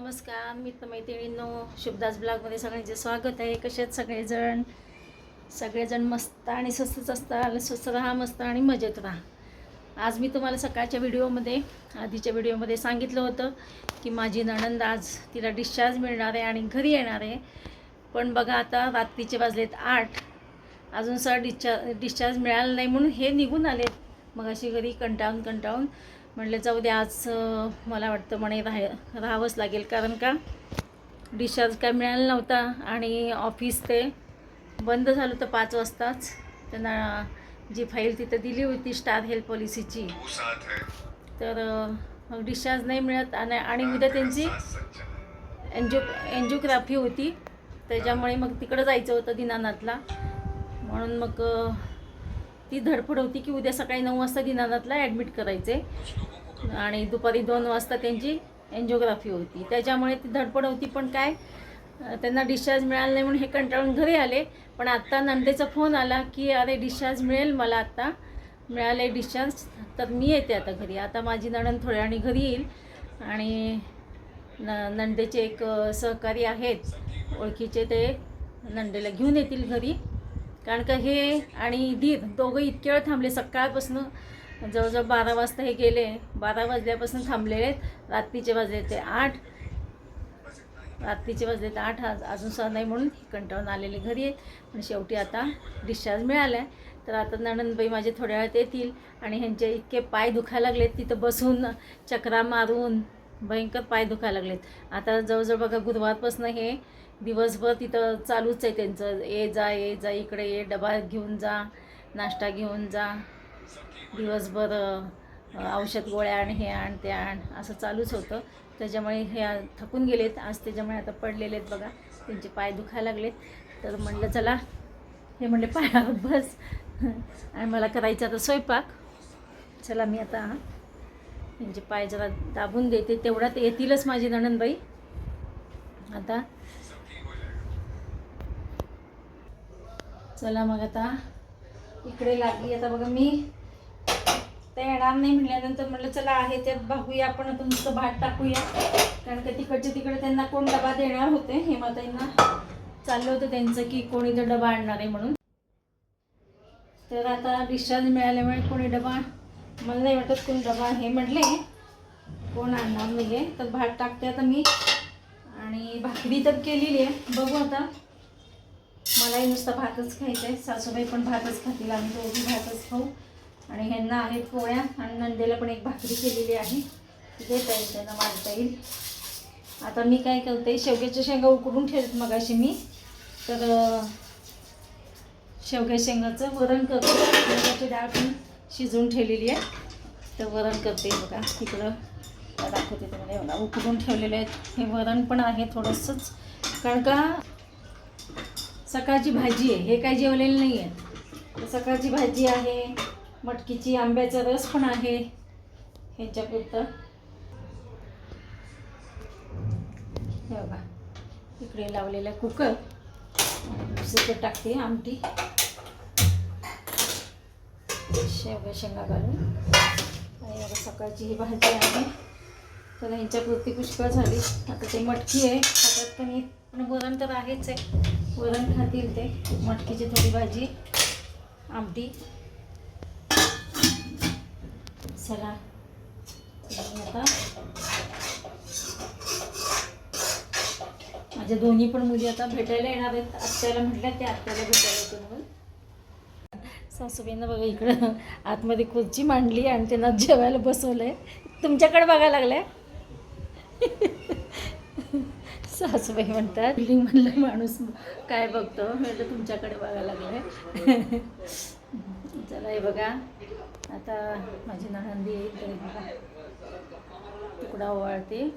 नमस्कार मित्रमैत्रिणींनो शुभदास ब्लॉगमध्ये सगळ्यांचे स्वागत आहे. कसे आहेत सगळेजण? सगळेजण मस्त आणि स्वस्तच असतात. स्वस्त राहा मस्त आणि मजेत राहा. आज मी तुम्हाला सकाळच्या व्हिडिओमध्ये आधीच्या व्हिडिओमध्ये सांगितलं होतं की माझी नणंद आज तिला डिस्चार्ज मिळणार आहे आणि घरी येणार आहे. पण बघा आता रात्रीचे वाजलेत आठ. अजून सर डिस्चार्ज डिस्चार्ज मिळाला नाही म्हणून हे निघून आले मग अशी घरी कंटाळून कंटाळून. म्हणलं जाऊ द्या आज मला वाटतं म्हणे राह राहावंच लागेल. कारण का? डिस्चार्ज काय मिळाला नव्हता आणि ऑफिस ते बंद झालं होतं पाच वाजताच. त्यांना जी फाईल तिथं दिली होती स्टार हेल्थ पॉलिसीची तर मग डिस्चार्ज नाही मिळत आणि आणि उद्या त्यांची एन्जिओ एन्जिओग्राफी होती. त्याच्यामुळे मग तिकडं जायचं होतं दिनानाथला. म्हणून मग ती धडपड होती की उद्या सकाळी नऊ वाजता दिनानाथला ॲडमिट करायचे. आणि दुपारी दोन वाजता त्यांची एन्जिओग्राफी होती. त्याच्यामुळे ती धडपड होती पण काय त्यांना डिस्चार्ज मिळाला नाही म्हणून हे कंटाळून घरी आले. पण आत्ता नंदेचा फोन आला की अरे डिस्चार्ज मिळेल मला आत्ता मिळाले डिस्चार्ज तर मी येते आता घरी. आता माझी नणंद थोड्या आणि घरी येईल. आणि न नंदेचे एक सहकारी आहेत. ओळखीचे ते नंदेला घेऊन येतील घरी. कारण का हे आणि धीर दोघं इतके वेळ थांबले सकाळपासून जवळजवळ बारा वाजता हे गेले बारा वाजल्यापासून थांबलेले आहेत. रात्रीचे वाजले ते आठ. रात्रीचे वाजले ते आठ आज अजून सहा नाही म्हणून कंटाळून आलेले घरी आहेत. पण शेवटी आता डिस्चार्ज मिळाला आहे तर आता नणंदबाई माझे थोड्या वेळात येतील आणि ह्यांचे इतके पाय दुखायला लागलेत तिथं बसून चक्रा मारून भयंकर पाय दुखायला लागलेत. आता जवळजवळ बघा गुरुवारपासून हे दिवसभर तिथं चालूच आहे त्यांचं. ये जा ये जा इकडे ये डबा घेऊन जा नाश्ता घेऊन जा. दिवसभर औषध गोळ्या आण हे आण ते आण असं चालूच होतं. त्याच्यामुळे हे थकून गेलेत. आज त्याच्यामुळे आता पडलेले आहेत बघा. त्यांचे पाय दुखायला लागलेत. तर म्हणलं चला. हे म्हणले पायावर बस. आणि मला करायचं आता स्वयंपाक. चला मी आता त्यांचे पाय जरा दाबून देते. तेवढ्यात येतीलच माझी नणंदबाई. आता चला मग आता इकडे लागली. आता बघा मी ते येणार नाही म्हटल्यानंतर म्हटलं चला आहे त्यात बघूया आपण तुमचं भात टाकूया. कारण का तिकडचे तिकडे त्यांना कोण डबा देणार होते हेमाताईंना चाललं होतं त्यांचं की कोणी तर डबा आणणार आहे म्हणून. तर आता डिस्चार्ज मिळाल्यामुळे कोणी डबा मला नाही वाटत कोणी डबा हे म्हटले कोण आणणार नाही आहे तर भात टाकते आता मी. आणि भाकरी तर केलेली आहे. बघू आता. मलाही नुसतं भातच खायचं आहे सासूबाई पण भातच खातील आम्ही दोघी भातच खाऊ. आणि ह्यांना आहेत पोळ्या आणि नंदेला पण एक भाकरी केलेली आहे. ती देता येईल त्यांना वाढता येईल. आता मी काय करते शेवग्याच्या शेंगा उकडून ठेवत मगाशी मी. तर शेवग्या शेंगाचं वरण करते. शेवग्याची डाळ पण शिजवून ठेवलेली आहे. तर वरण करते बघा तिकडं. दाखवते तुम्हाला एवढा. उकडून ठेवलेले आहेत. हे वरण पण आहे थोडंसंच. कारण का? सकाळची भाजी आहे हे काही जेवलेलं नाही आहे सकाळची भाजी आहे मटकीची आंब्याचा रस पण आहे ह्याच्यापुरतं. हे बघा इकडे लावलेला कुकर. दुसरीकडे टाकते आमटी. शेवगा शेंगा घालून. आणि सकाळची ही भाजी आहे. तर ह्यांच्यापुरती पुष्कळ झाली. आता ते मटकी आहे. खातात पण ही पण वरण तर आहेच आहे. वरण खातील ते. मटकीची थोडी भाजी आमटी. चला. आता. माझ्या दोन्ही पण मुली आता भेटायला येणार आहेत. आत्याला म्हटल्या त्या आत्याला भेटायला येतो म्हणून. सासूबाईंना बघा इकडं आतमध्ये खुर्ची मांडली आणि त्यांना जेवायला बसवलं आहे तुमच्याकडे बघायला लागलं आहे सासूबाई म्हणतात बिल्डिंग म्हणलं माणूस काय बघतो? म्हटलं तुमच्याकडे बघायला लागलाय. चला हे बघा. आता माझी नणंदी तरी बघा. तुकडा ओवाळते.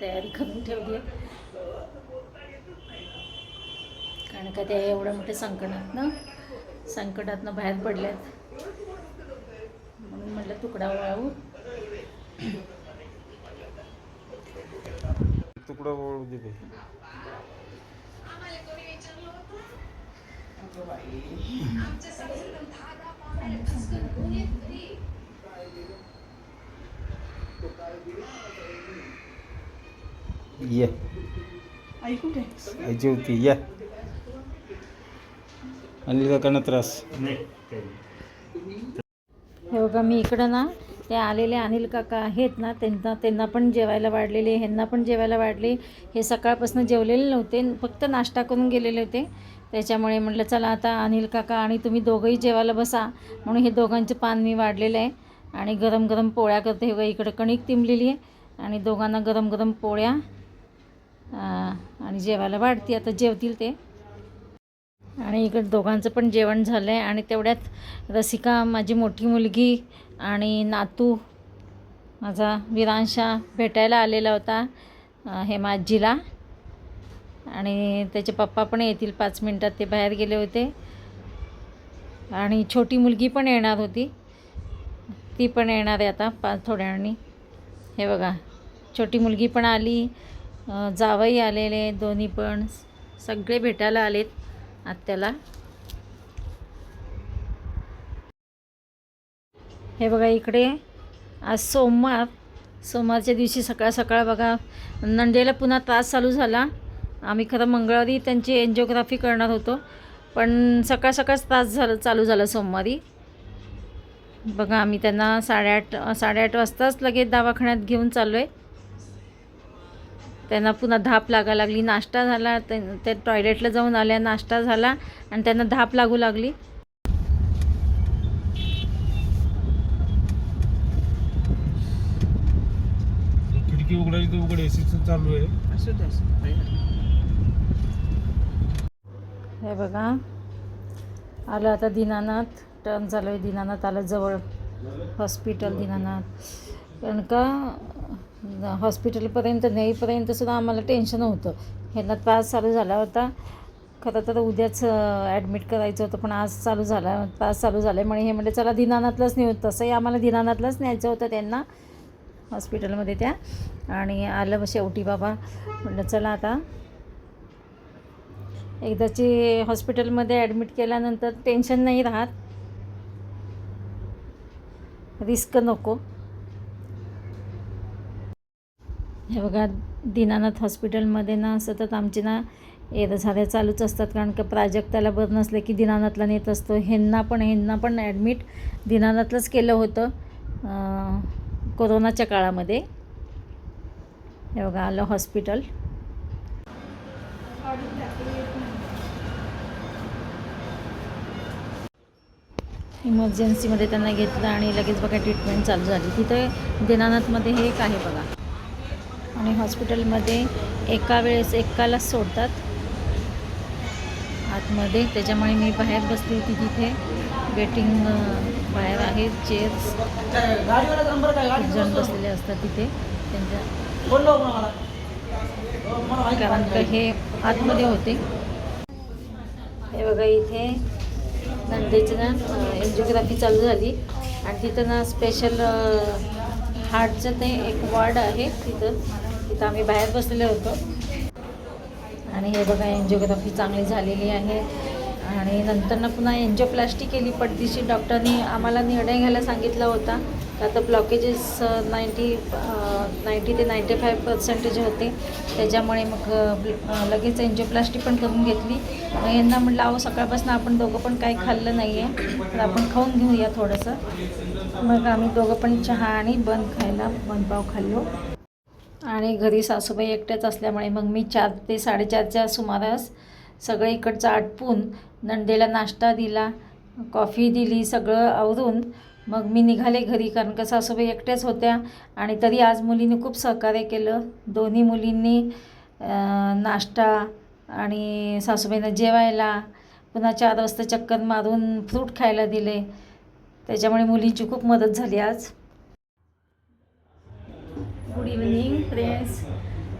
तयारी करून ठेवली कारण का त्या एवढ्या मोठ्या संकटातनं संकटातनं बाहेर पडल्यात. म्हणून म्हटलं तुकडा ओवाळू. तुकडा वळू दे. ये. आई कुठे आई जेवती या अनिल काकांना त्रास हे बघा मी इकडं ना ते आलेले अनिल काका आहेत ना त्यांना त्यांना पण जेवायला वाढलेले ह्यांना पण जेवायला वाढले. हे सकाळपासून जेवलेले नव्हते फक्त नाश्ता करून गेलेले होते. त्याच्यामुळे म्हटलं चला आता अनिल काका आणि तुम्ही दोघंही जेवायला बसा. म्हणून हे दोघांचं पान मी वाढलेलं आहे. आणि गरम गरम पोळ्या करते. हे इकडं कणिक तिंबलेली आहे. आणि दोघांना गरम गरम पोळ्या आणि जेवायला वाढते. आता जेवतील ते. आणि इकडं दोघांचं पण जेवण झालं आहे आणि तेवढ्यात रसिका माझी मोठी मुलगी आणि नातू माझा विरांशा भेटायला आलेला होता हेमाजीला आणि त्याचे पप्पा पण येतील पाच मिनटात ते बाहेर गेले होते. आणि छोटी मुलगी पण येणार होती. ती पण येणार आहे आता पाच थोड्या हे बघा छोटी मुलगी पण आली जावई आलेले दोन्ही पण. सगळे भेटायला आलेत आत्याला. हे बघा इकडे. आज सोमवार. सोमवारच्या दिवशी सकाळ सकाळ बघा. नंदेला पुन्हा त्रास चालू झाला. आम्ही खरं मंगळवारी त्यांची एन्जिओग्राफी करणार होतो. पण सकाळ सकाळच त्रास झाला चालू झाला सोमवारी. बघा आम्ही त्यांना साडेआठ साडेआठ वाजताच लगेच दवाखान्यात घेऊन चाललो आहे त्यांना पुन्हा धाप लागा लागली. नाश्ता झाला. ते ते टॉयलेटला जाऊन आल्या. नाश्ता झाला आणि त्यांना धाप लागू लागली. खिडकी उघडायची तर उघड. एसी चालू आहे. हे बघा. आलं आता दीनानाथ. टर्न झालं आहे दीनानाथ. आलं जवळ. हॉस्पिटल दीनानाथ. कारण का हॉस्पिटलपर्यंत नेईपर्यंत सुद्धा आम्हाला टेन्शन होतं ह्यांना त्रास चालू झाला होता. खरं तर उद्याच ॲडमिट करायचं होतं पण आज चालू झाला. त्रास चालू झाल्यामुळे हे म्हणजे चला दीनानाथलाच नेऊ. तसंही आम्हाला दीनानाथलाच न्यायचं होतं त्यांना. हॉस्पिटलमध्ये त्या. आणि आलं मग शेवटी बाबा. म्हटलं चला आता. एकदाची हॉस्पिटलमध्ये ॲडमिट केल्यानंतर टेन्शन नाही राहत. रिस्क नको. हे बघा दीनानाथ हॉस्पिटलमध्ये ना सतत आमची ना येत झाल्या चालूच असतात. कारण का प्राजक्ताला बरं नसलं की दीनानाथला नेत असतो. ह्यांना पण ह्यांना पण ॲडमिट दीनानाथलाच केलं होतं. कोरोनाच्या काळामध्ये. हे बघा आलं हॉस्पिटल इमर्जन्सीमध्ये त्यांना घेतलं आणि लगेच बघा ट्रीटमेंट चालू झाली. तिथे दिनानाथमध्ये हे एक आहे बघा. आणि हॉस्पिटलमध्ये एका वेळेस एकालाच सोडतात. आतमध्ये. त्याच्यामुळे मी बाहेर बसली होती तिथे. वेटिंग बाहेर आहेत चेअर्स जण बसलेले असतात तिथे. त्यांच्या. कारण का हे आतमध्ये होते. हे बघा इथे नंदेची ना एन्जिओग्राफी चालू झाली. आणि तिथं ना स्पेशल हार्टचं ते एक वॉर्ड आहे तिथं. तिथं आम्ही बाहेर बसलेलो होतो. आणि हे बघा एन्जिओग्राफी चांगली झालेली आहे. आणि नंतर ना पुन्हा एन्जिओप्लास्टी केली पडदिशी डॉक्टरनी आम्हाला निर्णय घ्यायला सांगितला होता. का आता ब्लॉकेजेस नाईंटी नाईंटी ते नाईंटी फाईव्ह पर्सेंटेज होते. त्याच्यामुळे मग लगेच एन्जिओप्लास्टी पण करून घेतली. मग यांना म्हटलं अहो सकाळपासून आपण दोघं पण काही खाल्लं नाही आहे तर आपण खाऊन घेऊया थोडंसं. मग आम्ही दोघं पण चहा आणि बन खायला बनपाव खाल्लो. आणि घरी सासूबाई एकट्याच असल्यामुळे मग मी चार ते साडेचारच्या सुमारास सगळं इकडचं आटपून नंदेला नाश्ता दिला कॉफी दिली सगळं आवरून मग मी निघाले घरी कारण का सासूबाई एकट्याच होत्या आणि तरी आज मुलींनी खूप सहकार्य केलं. दोन्ही मुलींनी नाश्ता आणि सासूबाईंना जेवायला पुन्हा चार वाजता चक्कर मारून फ्रूट खायला दिले. त्याच्यामुळे मुलींची खूप मदत झाली आज. Good evening friends.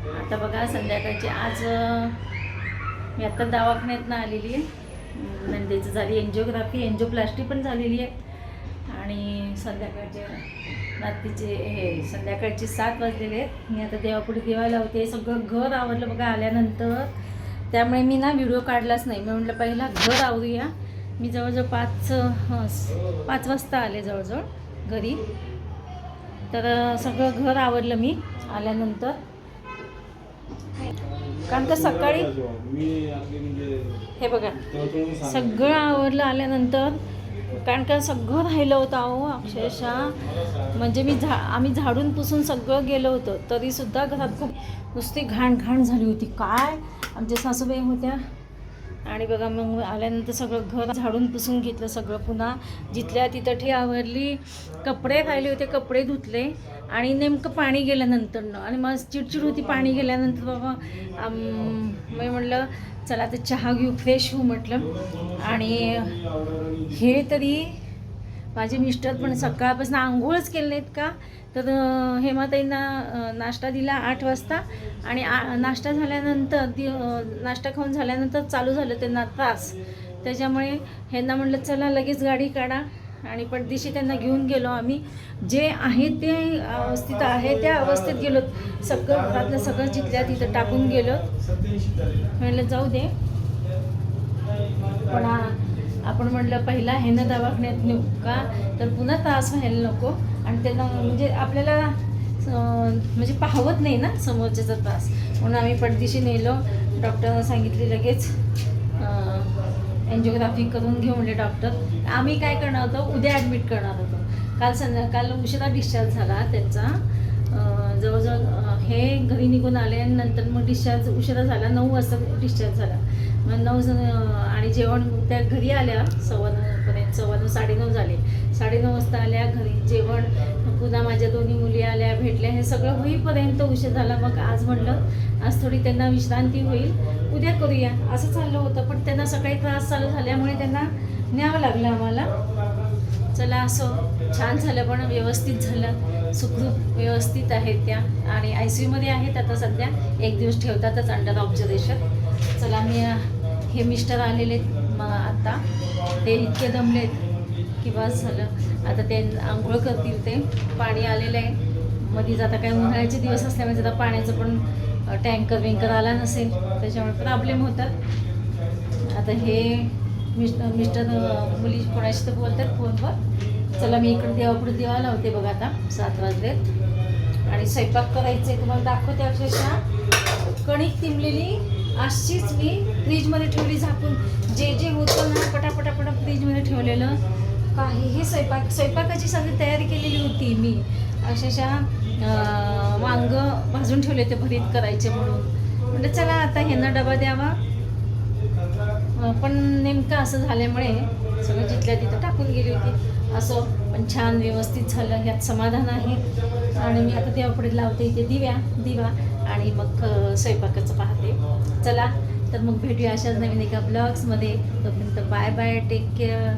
आता बघा संध्याकाळची आज मी आत्ता दवाखान्यातनं आलेली आहे. नंदेचं झाली एन्जिओग्राफी एन्जिओप्लास्टी पण झालेली आहे. आणि संध्याकाळचे रात्रीचे हे संध्याकाळचे सात वाजलेले आहेत. मी आता देवापुढे देवायला होते. सगळं घर आवडलं बघा आल्यानंतर. त्यामुळे मी ना व्हिडिओ काढलाच नाही. मी म्हटलं पहिला घर आवरूया. मी जवळजवळ पाच हं, पाच वाजता आले जवळजवळ घरी. तर सगळं घर आवडलं मी आल्यानंतर. कारण का सकाळी म्हणजे हे बघा. सगळं आवरलं आल्यानंतर. कारण का सगळं राहिलं होतं अहो अक्षरशः. म्हणजे मी झा आम्ही झाडून पुसून सगळं गेलो होतं. तरीसुद्धा घरात खूप नुसती घाण घाण झाली होती. काय? आमच्या सासूबाई होत्या. आणि बघा मग आल्यानंतर सगळं घर झाडून पुसून घेतलं सगळं पुन्हा. जिथल्या तिथं ठी आवरली कपडे खायले होते कपडे धुतले. आणि नेमकं पाणी गेल्यानंतरनं आणि मग चिडचिड होती पाणी गेल्यानंतर बाबा मी म्हटलं चला आता चहा घेऊ फ्रेश होऊ म्हटलं. आणि हे तरी माझे मिस्टर पण सकाळपासून आंघोळच केले नाहीत का? तर हेमाताईंना नाश्ता दिला आठ वाजता. आणि आ नाश्ता झाल्यानंतर दि नाश्ता खाऊन झाल्यानंतर चालू झालं त्यांना त्रास. त्याच्यामुळे ह्यांना म्हटलं चला लगेच गाडी काढा. आणि पडदिशी त्यांना घेऊन गेलो आम्ही. जे आहे ते अवस्थित आहे. त्या अवस्थेत गेलो. सगळं घरातलं सगळं जिथल्या तिथं टाकून गेलो. म्हटलं जाऊ दे. आपण म्हटलं पहिला ह्यानं दवाखान्यात नेऊ का? तर पुन्हा त्रास व्हायला नको. आणि त्यांना म्हणजे आपल्याला म्हणजे पाहवत नाही ना समोरच्याचा त्रास. म्हणून आम्ही पडदिशी नेलो. डॉक्टरांना सांगितले लगेच एन्जिओग्राफी करून घेऊ म्हणले डॉक्टर. आम्ही काय करणार होतो? उद्या ॲडमिट करणार होतो. काल संध्या काल उशिरा डिस्चार्ज झाला त्यांचा. जवळजवळ हे घरी निघून आले आणि नंतर मग डिस्चार्ज उशिरा झाला. नऊ वाजता डिस्चार्ज झाला. नऊ जण आणि जेवण त्या घरी आल्या सव्वा नऊपर्यंत सव्वा नऊ साडेनऊ झाले. साडेनऊ वाजता आल्या घरी जेवण पुन्हा माझ्या दोन्ही मुली आल्या भेटल्या हे सगळं होईपर्यंत उशीर झाला. मग आज म्हटलं आज थोडी त्यांना विश्रांती होईल. उद्या करूया. असं चाललं होतं पण त्यांना सकाळी त्रास चालू झाल्यामुळे त्यांना न्यावं लागलं आम्हाला. चला असं छान झालं पण व्यवस्थित झालं. सुखरूप व्यवस्थित आहेत त्या. आणि आय सी यूमध्ये आहेत आता सध्या. एक दिवस ठेवतातच अंडर ऑब्झर्वेशन चला मी हे मिस्टर आलेले आहेत मग आता. ते इतके दमलेत की बस झालं. आता ते आंघोळ करतील ते. पाणी आलेलं आहे. मध्येच आता काय उन्हाळ्याचे दिवस असल्यामुळे आता पाण्याचं पण टँकर विंकर आला नसेल. त्याच्यामुळे प्रॉब्लेम होतात. आता हे मिस्टर मिस्टर मुली कोणाशी तर बोलतात फोनवर. चला मी इकडे देवापुढे देवा लावते बघा आता. सात वाजले आणि स्वयंपाक करायचे तुम्हाला दाखवते अक्षरशः. कणिक तिंबलेली अशीच मी फ्रीजमध्ये ठेवली झाकून. जे जे होतं ना पटापटापटा फ्रीजमध्ये ठेवलेलं काहीही स्वयंपाक स्वयंपाकाची सगळी तयारी केलेली होती मी. अक्षरशः वांग भाजून ठेवले होते भरीत करायचे म्हणून. म्हणजे चला आता ह्यांना डबा द्यावा. पण नेमकं असं झाल्यामुळे सगळं जिथल्या तिथं टाकून गेली होती. असं पण छान व्यवस्थित झालं यात समाधान आहे. आणि मी आता देवापुढे लावते इथे दिव्या दिवा. आणि मग स्वयंपाकाचं पाहते. चला तर मग भेटूया अशाच नवीन एका ब्लॉग्समध्ये तोपर्यंत बाय बाय टेक केअर